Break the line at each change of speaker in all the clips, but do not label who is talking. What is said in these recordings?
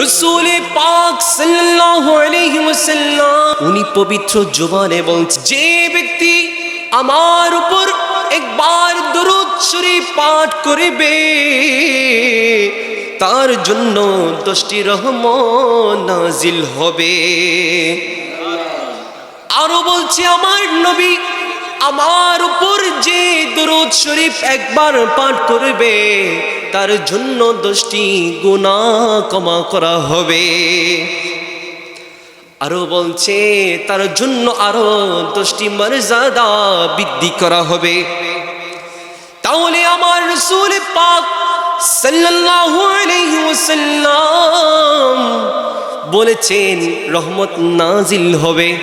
রসুলে পাক সাল্লাল্লাহু আলাইহি ওয়াসাল্লাম, উনি পবিত্র জবানে বলছে যে ব্যক্তি আমার উপর একবার দরুদ শরীফ পাঠ করিবে, তার জন্য দশটি রহমত নাজিল হবে। আরও বলছে, আমার নবী আমার উপর যে দরুদ শরীফ একবার পাঠ করবে, তার জন্য দশটি গুণা ক্ষমা করা হবে। আরও বলছে, তার জন্য আরও দশটি মর্যাদা বৃদ্ধি করা হবে। তাহলে আমার রসুল পাক সাল্লাল্লাহু বলেছেন, রহমত নাজিল হবে।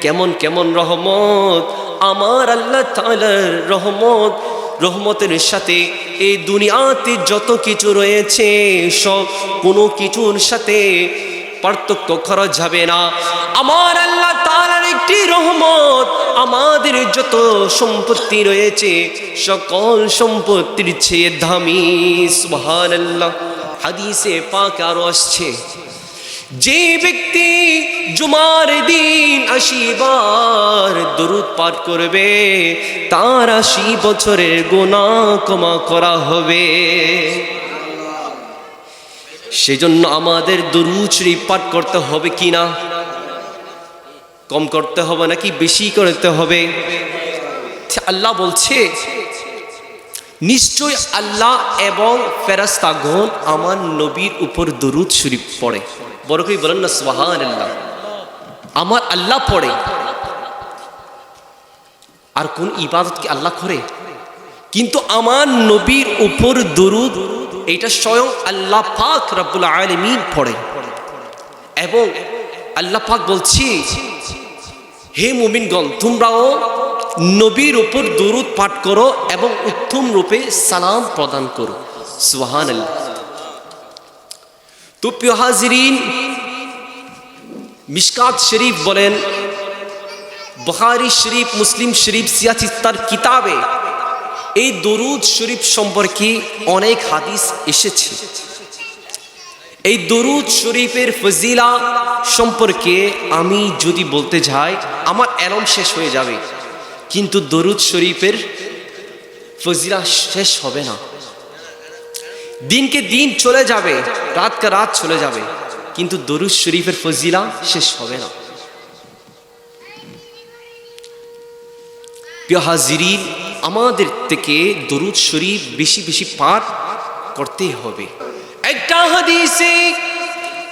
কেমন কেমন রহমত? আমার আল্লাহ তাআলার রহমত, রহমতের সাথে এই দুনিয়াতে যত কিছু রয়েছে, সব কোনো কিছুর সাথে পার্থক্য করা যাবে না। আমার আল্লাহ তাআলার একটি রহমত, আমাদের যত সম্পত্তি রয়েছে, সকল সম্পত্তির চেয়ে দামি, সুবহানাল্লাহ। হাদিসে পাক আরও আসছে। যে ব্যক্তি জুমার দিন আশিবার দরুদ পাঠ করবে, তার আশি বছরের গোনা ক্ষমা করা হবে। সেজন্য আমাদের দরুদ পাঠ করতে হবে কি না? কম করতে হবে নাকি বেশি করতে হবে? আল্লাহ বলছে নিশ্চয় আল্লাহ এবং ফেরাস্তাগণ আমার নবীর উপর দরুদ শরীফ পড়ে। বড় করে বলেন না সোহান আমার আল্লাহ পড়ে। আর কোন ইবাদত কি আল্লাহ করে? কিন্তু আমার নবীর উপর দরুদ এটা স্বয়ং আল্লাহ পাক রব্বুল আলমিন পড়ে। এবং আল্লাহ পাক বলছি, হে মুমিনগণ, তোমরাও নবীর উপর দরুদ পাঠ করো এবং উত্তম রূপে সালাম প্রদান করো। সুহান তো প্রিয় হাজিরিন, মিশকাত শরীফ বলেন, বখারি শরীফ, মুসলিম শরীফ সিয়াচিস্তার কিতাবে এই দরুদ শরীফ সম্পর্কে অনেক হাদিস এসেছে। এই দরুদ শরীফের ফজিলা সম্পর্কে আমি যদি বলতে যাই, আমার এলম শেষ হয়ে যাবে। কিন্তু দরুদ শরীফের ফজিলা শেষ হবে না। দিনকে দিন চলে যাবে, রাতকে রাত চলে যাবে, কিন্তু দরুদ শরীফের ফজিলা শেষ হবে না। প্রিয় হাজিরিন, আমাদের থেকে দরুদ শরীফ বেশি বেশি পাঠ করতে হবে। একটা হাদিসে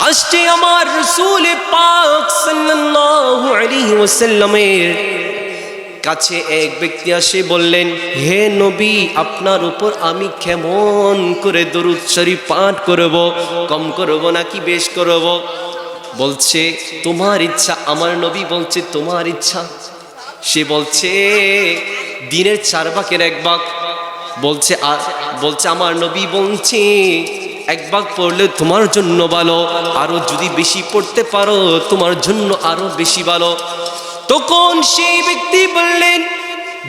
আসছে আমার রসুল পাক সাল্লাল্লাহু আলাইহি ওয়াসাল্লামের কাছে এক ব্যক্তি আসে বললেন, হে নবী, আপনার উপর আমি কেমন করে দরুদ শরীফ পাঠ করব, কম করব নাকি বেশ করব? বলছে, তোমার ইচ্ছা, আমার নবী বলছে তোমার ইচ্ছা। সে বলছে, দিনের চার ভাগের এক ভাগ। বলছে বলছে, আমার নবী বলছে, এক ভাগ পড়লে তোমার জন্য ভালো, আরও যদি বেশি পড়তে পারো, তোমার জন্য আরও বেশি ভালো। তখন সেই ব্যক্তি বললেন,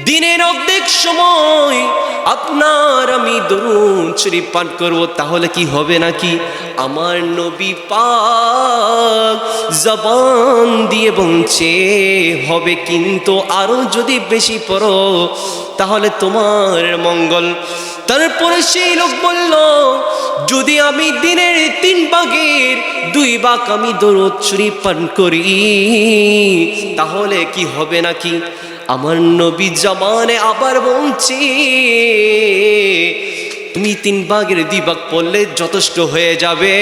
দিনের অর্ধেক সময় আপনার আমি দরুন শরীফ পাঠ করব, তাহলে কি হবে নাকি? আমার নবী পাক জবান দিয়ে বলছে, হবে কিন্তু আরও যদি বেশি পড়ো, তাহলে তোমার মঙ্গল। তারপরে সেই লোক বলল যদি আমি দিনের তিন ভাগের দুই ভাগ আমি দরদ শরীফ পান করি তাহলে কি হবে নাকি? আমার নবী জমানে আবার বলছি তুমি তিন বাঘের দুই ভাগ পড়লে যথেষ্ট হয়ে যাবে।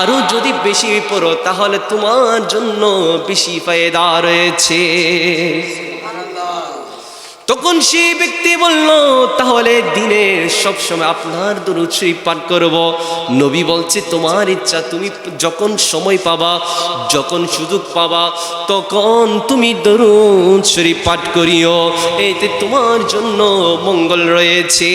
আরও যদি বেশি পড়ো তাহলে তোমার জন্য বেশি ফায়দা রয়েছে। তখন সেই ব্যক্তি বলল তাহলে দিনের সব সময় আপনার শরীফ পাঠ করব। নবী বলছে, তোমার ইচ্ছা, তুমি যখন সময় পাবা, যখন সুযোগ পাবা, তখন তুমি দরুদ শরীফ পাঠ করিও। এতে তোমার জন্য মঙ্গল রয়েছে।